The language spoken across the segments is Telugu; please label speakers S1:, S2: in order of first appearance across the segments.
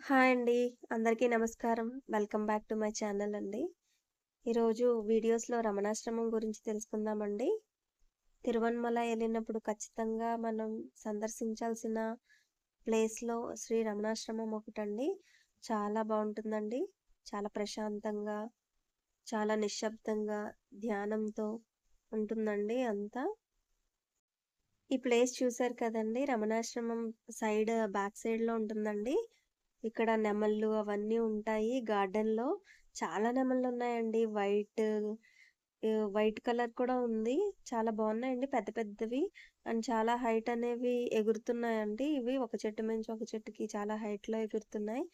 S1: హాయ్ అండి. అందరికీ నమస్కారం. Welcome back to my channel అండి. ఈరోజు వీడియోస్‌లో రమణాశ్రమం గురించి తెలుసుకుందామండి. తిరువన్మల వెళ్ళినప్పుడు ఖచ్చితంగా మనం సందర్శించాల్సిన ప్లేస్‌లో శ్రీ రమణాశ్రమం ఒకటండి. చాలా బాగుంటుందండి చాలా ప్రశాంతంగా, చాలా నిశ్శబ్దంగా, ధ్యానంతో ఉంటుందండి అంతా. ఈ ప్లేస్ చూసారు కదండి రమణాశ్రమం సైడ్ బ్యాక్ సైడ్‌లో ఉంటుందండి. ఇక్కడ నెమళ్ళు అవన్నీ ఉంటాయి గార్డెన్‌లో. చాలా నెమళ్ళు ఉన్నాయండి వైట్ వైట్ కలర్ కూడా ఉంది. చాలా బాగున్నాయండి పెద్ద పెద్దవి. అండ్ చాలా హైట్ అనేవి ఎగురుతున్నాయండి. ఇవి ఒక చెట్టు నుంచి ఒక చెట్టుకి చాలా హైట్‌లో ఎగురుతున్నాయి.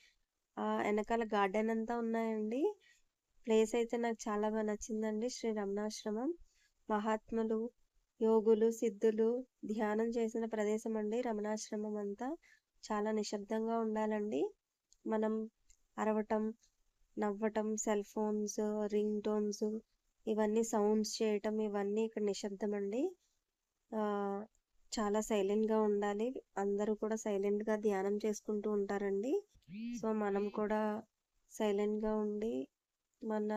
S1: ఆ వెనకాల గార్డెన్ అంతా ఉన్నాయండి. ప్లేస్ అయితే నాకు చాలా బాగా నచ్చిందండి. శ్రీ రమణాశ్రమం. మహాత్ములు, యోగులు, సిద్ధులు ధ్యానం చేసిన ప్రదేశం అండి రమణాశ్రమం అంతా. చాలా నిశ్శబ్దంగా ఉండాలండి. మనం అరవటం, నవ్వటం, సెల్ ఫోన్స్, రింగ్ టోన్స్ ఇవన్నీ సౌండ్స్ చేయటం ఇవన్నీ ఇక్కడ నిశ్శబ్దం అండి చాలా సైలెంట్‌గా ఉండాలి. అందరూ కూడా సైలెంట్‌గా ధ్యానం చేసుకుంటూ ఉంటారండి. సో, మనం కూడా సైలెంట్‌గా ఉండి మన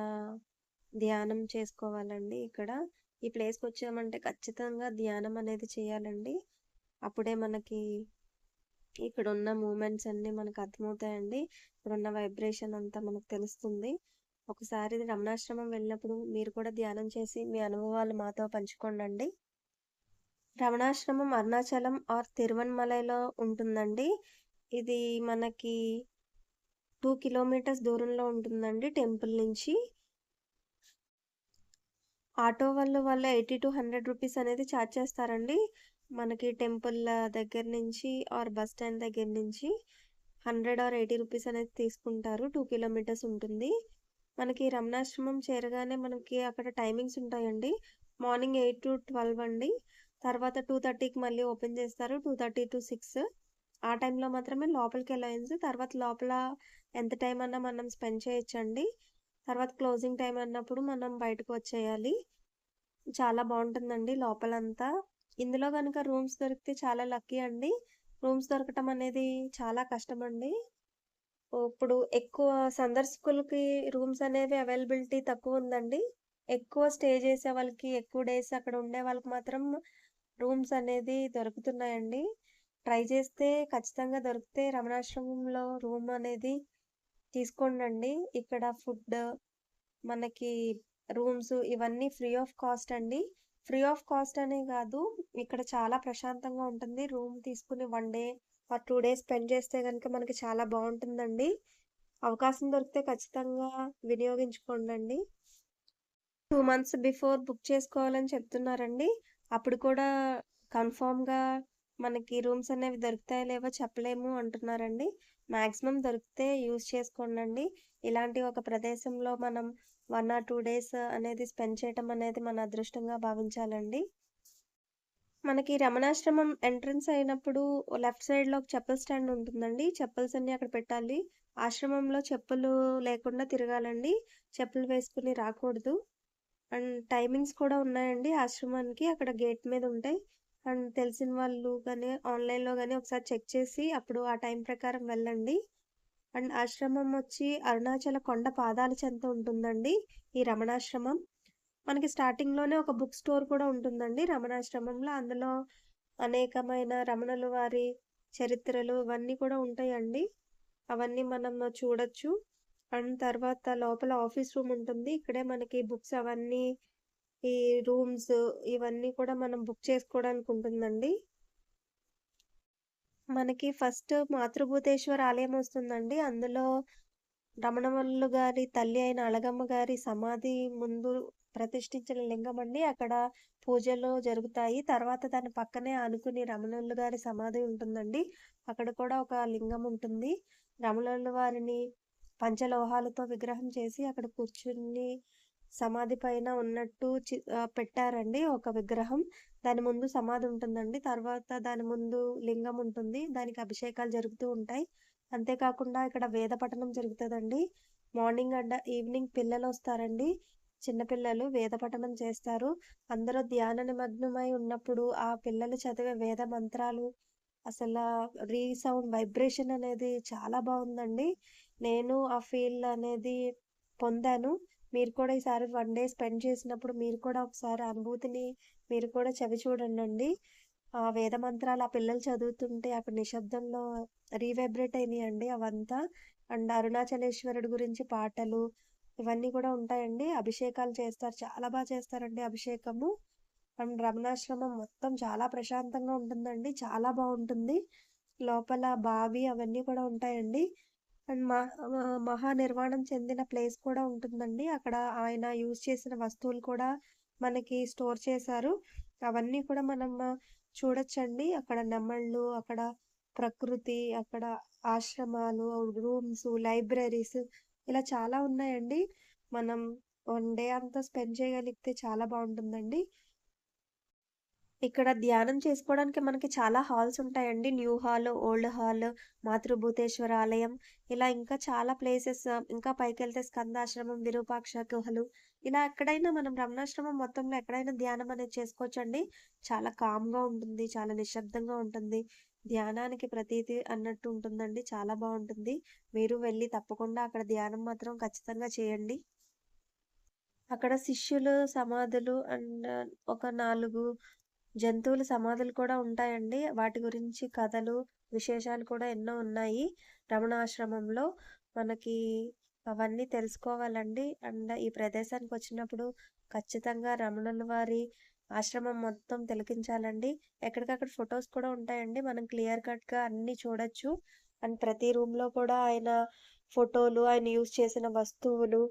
S1: ధ్యానం చేసుకోవాలండి ఇక్కడ. ఈ ప్లేస్కి వచ్చామంటే ఖచ్చితంగా ధ్యానం అనేది చేయాలండి. అప్పుడే మనకి ఇక్కడ ఉన్న మూమెంట్స్ అన్నీ మనకు అర్థమవుతాయండి. ఇక్కడ ఉన్న వైబ్రేషన్ అంతా మనకు తెలుస్తుంది. ఒకసారి రమణాశ్రమం వెళ్ళినప్పుడు మీరు కూడా ధ్యానం చేసి మీ అనుభవాలు మాతో పంచుకోండండి. రమణాశ్రమం అరుణాచలం ఆర్ తిరువన్మలైలో ఉంటుందండి. ఇది మనకి టూ కిలోమీటర్స్ దూరంలో ఉంటుందండి టెంపుల్ నుంచి. ఆటో వాళ్ళు వాళ్ళు 80-100 రూపీస్ అనేది ఛార్జ్ చేస్తారండి. మనకి టెంపుల్ దగ్గర నుంచి ఆర్ బస్ స్టాండ్ దగ్గర నుంచి 100 ఆర్ 80 రూపీస్ అనేది తీసుకుంటారు. టూ కిలోమీటర్స్ ఉంటుంది. మనకి రమణాశ్రమం చేరగానే మనకి అక్కడ టైమింగ్స్ ఉంటాయండి. మార్నింగ్ 8-12 అండి. తర్వాత 2:30కి మళ్ళీ ఓపెన్ చేస్తారు. 2:30-6 ఆ టైంలో మాత్రమే లోపలికి వెళ్ళవచ్చు తర్వాత లోపల ఎంత టైం అన్నా మనం స్పెండ్ చేయొచ్చండి. తర్వాత క్లోజింగ్ టైం అన్నప్పుడు మనం బయటకు వచ్చేయాలి. చాలా బాగుంటుందండి లోపలంతా. ఇందులో కనుక రూమ్స్ దొరికితే చాలా లక్కీ అండి. రూమ్స్ దొరకటం అనేది చాలా కష్టం అండి ఇప్పుడు ఎక్కువ సందర్శకులకి రూమ్స్ అనేవి అవైలబిలిటీ తక్కువ ఉందండి ఎక్కువ స్టే చేసే వాళ్ళకి, ఎక్కువ డేస్ అక్కడ ఉండే వాళ్ళకి మాత్రం రూమ్స్ అనేది దొరుకుతున్నాయండి. ట్రై చేస్తే ఖచ్చితంగా దొరికితే రమణాశ్రమంలో రూమ్ అనేది తీసుకోండండి. ఇక్కడ ఫుడ్, మనకి రూమ్స్ ఇవన్నీ ఫ్రీ ఆఫ్ కాస్ట్ అండి. ఫ్రీ ఆఫ్ కాస్ట్ అనే కాదు. ఇక్కడ చాలా ప్రశాంతంగా ఉంటుంది. రూమ్ తీసుకుని one day or two days spend చేస్తే కనుక మనకి చాలా బాగుంటుందండి అవకాశం దొరికితే ఖచ్చితంగా వినియోగించుకోండి టూ మంత్స్ బిఫోర్ బుక్ చేసుకోవాలని చెప్తున్నారండి. అప్పుడు కూడా కన్ఫర్మ్‌గా మనకి రూమ్స్ అనేవి దొరుకుతాయో లేవో చెప్పలేము అంటున్నారండి. మ్యాక్సిమం దొరికితే యూజ్ చేసుకోండండి. ఇలాంటి ఒక ప్రదేశంలో మనం వన్ ఆర్ టూ డేస్ అనేది స్పెండ్ చేయటం అనేది మన అదృష్టంగా భావించాలండి. మనకి రమణాశ్రమం ఎంట్రన్స్ అయినప్పుడు లెఫ్ట్ సైడ్‌లో ఒక చెప్పుల స్టాండ్ ఉంటుందండి. చెప్పుల్స్ అన్నీ అక్కడ పెట్టాలి. ఆశ్రమంలో చెప్పులు లేకుండా తిరగాలండి. చెప్పులు వేసుకుని రాకూడదు. అండ్ టైమింగ్స్ కూడా ఉన్నాయండి ఆశ్రమానికి. అక్కడ గేట్ మీద ఉంటాయి. అండ్ తెలిసిన వాళ్ళు కానీ ఆన్‌లైన్‌లో కానీ ఒకసారి చెక్ చేసి అప్పుడు ఆ టైం ప్రకారం వెళ్ళండి. అండ్ ఆశ్రమం వచ్చి అరుణాచల కొండ పాదాల చెంత ఉంటుందండి ఈ రమణాశ్రమం. మనకి స్టార్టింగ్‌లోనే ఒక బుక్ స్టోర్ కూడా ఉంటుందండి రమణాశ్రమంలో. అందులో అనేకమైన రమణుల వారి చరిత్రలు ఇవన్నీ కూడా ఉంటాయండి. అవన్నీ మనం చూడొచ్చు. అండ్ తర్వాత లోపల ఆఫీస్ రూమ్ ఉంటుంది. ఇక్కడే మనకి బుక్స్ అవన్నీ ఈ రూమ్స్ ఇవన్నీ కూడా మనం బుక్ చేసుకోవడానికి ఉంటుందండి. మనకి ఫస్ట్ మాతృభూతేశ్వర ఆలయం వస్తుందండి. అందులో రమణవల్లు గారి తల్లి అయిన అలగమ్మ గారి సమాధి ముందు ప్రతిష్ఠించిన లింగం అండి. అక్కడ పూజలు జరుగుతాయి. తర్వాత దాని పక్కనే ఆనుకుని రమణులు గారి సమాధి ఉంటుందండి. అక్కడ కూడా ఒక లింగం ఉంటుంది. రమణుల వారిని పంచలోహాలతో విగ్రహం చేసి అక్కడ కూర్చుని సమాధి పైన ఉన్నట్టు చి పెట్టారండి ఒక విగ్రహం. దాని ముందు సమాధి ఉంటుందండి. తర్వాత దాని ముందు లింగం ఉంటుంది. దానికి అభిషేకాలు జరుగుతూ ఉంటాయి. అంతేకాకుండా ఇక్కడ వేద పఠనం జరుగుతుందండి మార్నింగ్ అండ్ ఈవినింగ్ పిల్లలు వస్తారండి చిన్నపిల్లలు వేద పఠనం చేస్తారు. అందరూ ధ్యాన నిమగ్నమై ఉన్నప్పుడు ఆ పిల్లలు చదివే వేద మంత్రాలు అసల రీసౌండ్ వైబ్రేషన్ అనేది చాలా బాగుందండి నేను ఆ ఫీల్ అనేది పొందాను. మీరు కూడా ఈసారి వన్ డే స్పెండ్ చేసినప్పుడు మీరు కూడా ఒకసారి అనుభూతిని మీరు కూడా చవి చూడండి ఆ వేద మంత్రాలు ఆ పిల్లలు చదువుతుంటే అక్కడ నిశ్శబ్దంలో రీవైబ్రేట్ అయినాయండి అవంతా. అండ్ అరుణాచలేశ్వరుడు గురించి పాటలు ఇవన్నీ కూడా ఉంటాయండి. అభిషేకాలు చేస్తారు. చాలా బాగా చేస్తారండి అభిషేకము. అండ్ రమణాశ్రమం మొత్తం చాలా ప్రశాంతంగా ఉంటుందండి. చాలా బాగుంటుంది లోపల బావి అవన్నీ కూడా ఉంటాయండి. అండ్ మహా మహానిర్వాణం చెందిన ప్లేస్ కూడా ఉంటుందండి. అక్కడ ఆయన యూజ్ చేసిన వస్తువులు కూడా మనకి స్టోర్ చేశారు. అవన్నీ కూడా మనం చూడొచ్చండి. అక్కడ నెమళ్ళు, అక్కడ ప్రకృతి, అక్కడ ఆశ్రమాలు, రూమ్స్, లైబ్రరీస్ ఇలా చాలా ఉన్నాయండి. మనం వన్ డే అంతా స్పెండ్ చేయగలిగితే చాలా బాగుంటుందండి ఇక్కడ ధ్యానం చేసుకోవడానికి మనకి చాలా హాల్స్ ఉంటాయండి. New hall, old hall, Mathrubhuteshwara ఆలయం ఇలా ఇంకా చాలా ప్లేసెస్ ఇంకా పైకెళ్తే స్కందాశ్రమం, విరూపాక్ష గుహలు ఇలా ఎక్కడైనా మనం రమణాశ్రమం మొత్తంలో ఎక్కడైనా ధ్యానం అనేది చేసుకోవచ్చండి. చాలా కామ్‌గా ఉంటుంది. చాలా నిశ్శబ్దంగా ఉంటుంది. ధ్యానానికి ప్రతీది అన్నట్టు ఉంటుందండి. చాలా బాగుంటుంది మీరు వెళ్ళి తప్పకుండా అక్కడ ధ్యానం మాత్రం ఖచ్చితంగా చేయండి. అక్కడ శిష్యులు సమాధులు అండ్ ఒక నాలుగు జంతువుల సమాధులు కూడా ఉంటాయండి. వాటి గురించి కథలు, విశేషాలు కూడా ఎన్నో ఉన్నాయి. రమణాశ్రమంలో మనకి అవన్నీ తెలుసుకోవాలండి. అండ్ ఈ ప్రదేశానికి వచ్చినప్పుడు ఖచ్చితంగా రమణుల వారి ఆశ్రమం మొత్తం తిలకించాలండి. ఎక్కడికక్కడ ఫొటోస్ కూడా ఉంటాయండి. మనం క్లియర్ కట్‌గా అన్నీ చూడొచ్చు. అండ్ ప్రతి రూమ్‌లో కూడా ఆయన ఫోటోలు, ఆయన యూజ్ చేసిన వస్తువులు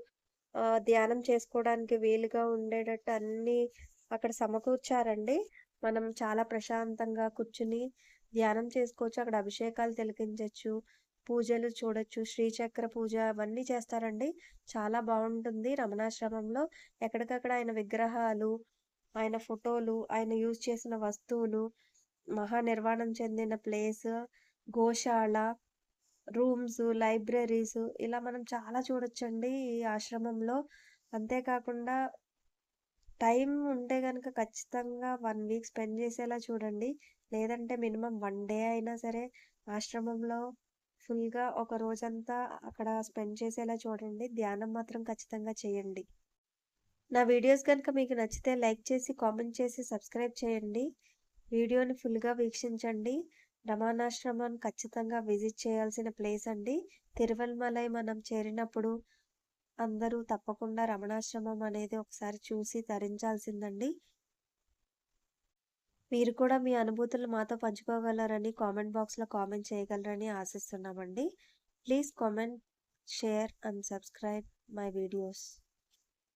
S1: ధ్యానం చేసుకోవడానికి వీలుగా ఉండేటట్టు అన్నీ అక్కడ సమకూర్చారండి. మనం చాలా ప్రశాంతంగా కూర్చుని ధ్యానం చేసుకోవచ్చు. అక్కడ అభిషేకాలు తిలకించవచ్చు పూజలు చూడొచ్చు. శ్రీచక్ర పూజ అవన్నీ చేస్తారండి. చాలా బాగుంటుంది రమణాశ్రమంలో. ఎక్కడికక్కడ ఆయన విగ్రహాలు, ఆయన ఫోటోలు, ఆయన యూజ్ చేసిన వస్తువులు, మహానిర్వాణం చెందిన ప్లేస్, గోశాల, రూమ్స్, లైబ్రరీస్ ఇలా మనం చాలా చూడొచ్చండి ఈ ఆశ్రమంలో. అంతేకాకుండా టైం ఉంటే కనుక ఖచ్చితంగా వన్ వీక్ స్పెండ్ చేసేలా చూడండి. లేదంటే మినిమం వన్ డే అయినా సరే ఆశ్రమంలో ఫుల్‌గా ఒక రోజంతా అక్కడ స్పెండ్ చేసేలా చూడండి. ధ్యానం మాత్రం ఖచ్చితంగా చేయండి. నా వీడియోస్ కనుక మీకు నచ్చితే లైక్ చేసి, కామెంట్ చేసి, సబ్స్క్రైబ్ చేయండి. వీడియోని ఫుల్‌గా వీక్షించండి. రమానాశ్రమం ఖచ్చితంగా విజిట్ చేయాల్సిన ప్లేస్ అండి. తిరువల్మలై మనం చేరినప్పుడు అందరూ తప్పకుండా రమణాశ్రమం అనేది ఒకసారి చూసి తరించాల్సిందండి. మీరు కూడా మీ అనుభూతులు మాతో పంచుకోగలరని కామెంట్ బాక్స్‌లో కామెంట్ చేయగలరని ఆశిస్తున్నామండి. Please comment, share and subscribe my videos.